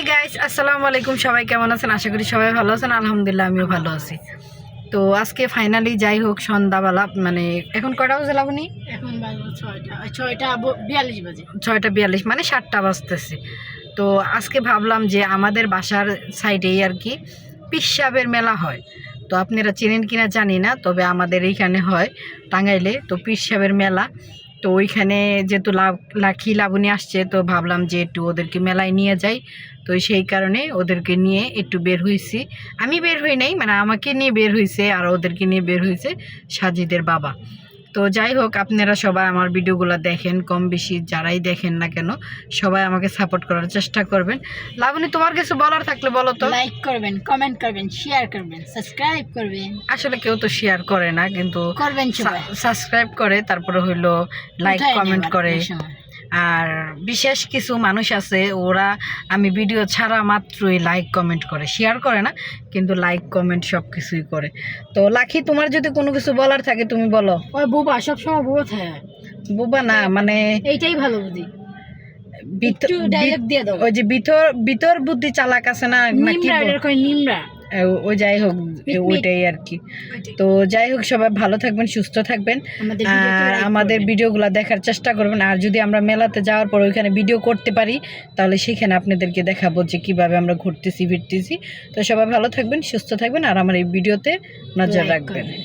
Hi guys আসসালামু আলাইকুম। সবাই কেমন আছেন? আশা করি সবাই ভালো আছেন। আলহামদুলিল্লাহ আমিও ভালো আছি। তো আজকে ফাইনালি যাই হোক সন্ধ্যাবেলা মানে এখন কটা বাজে লাবনি এখন ছয়টা বিয়াল্লিশ বাজে। ছয়টা বিয়াল্লিশ মানে সাতটা বাজতেছে। তো আজকে ভাবলাম যে আমাদের বাসার সাইডেই আর কি পিসাবের মেলা হয়। তো আপনারা চেনেন কিনা জানি না তবে আমাদের এইখানে হয় টাঙ্গাইলে। তো পিসাবের মেলা। তো ওইখানে যেহেতু লাভ লাখি লাবণী আসছে, তো ভাবলাম যে একটু ওদেরকে মেলায় নিয়ে যাই। তো সেই কারণে ওদেরকে নিয়ে একটু বের হয়েছি আমি বের হই নাই মানে আমাকে নিয়ে বের হয়েছে আর ওদেরকে নিয়ে বের হয়েছে সাজিদের বাবা। তো যাই হোক আপনারা সবাই আমার ভিডিওগুলো দেখেন কম বেশি যারাই দেখেন না কেন সবাই আমাকে সাপোর্ট করার চেষ্টা করবেন। লাবণী তোমার কিছু বলার থাকলে বলো তো। লাইক করবেন কমেন্ট করবেন শেয়ার করবেন সাবস্ক্রাইব করবেন। আসলে কেউ তো শেয়ার করে না কিন্তু করবেন সাবস্ক্রাইব করে তারপরে হইল লাইক কমেন্ট করে। আর বিশেষ কিছু মানুষ আছে ওরা আমি ভিডিও ছাড়া মাত্রই লাইক কমেন্ট করে। শেয়ার করে না কিন্তু লাইক কমেন্ট সব কিছুই করে। তো লাখি তোমার যদি কোনো কিছু বলার থাকে তুমি বলো। ওই বুবা সবসময় বুবা থাকে। বুবা না মানে এইটাই ভালো বুঝি ওই যে ভিতর ভিতর বুদ্ধি চালাক আছে না নিমরা নিমরা ও- যাই হোক ওইটাই আর কি। তো যাই হোক সবাই ভালো থাকবেন সুস্থ থাকবেন। আর আমাদের। ভিডিওগুলো দেখার চেষ্টা করবেন। আর যদি আমরা মেলাতে যাওয়ার পর ওইখানে ভিডিও করতে পারি তাহলে সেখানে আপনাদেরকে দেখাবো যে কীভাবে আমরা ঘুরতেছি ফিরতেছি। তো সবাই ভালো থাকবেন সুস্থ থাকবেন। আর আমার এই ভিডিওতে নজর রাখবেন।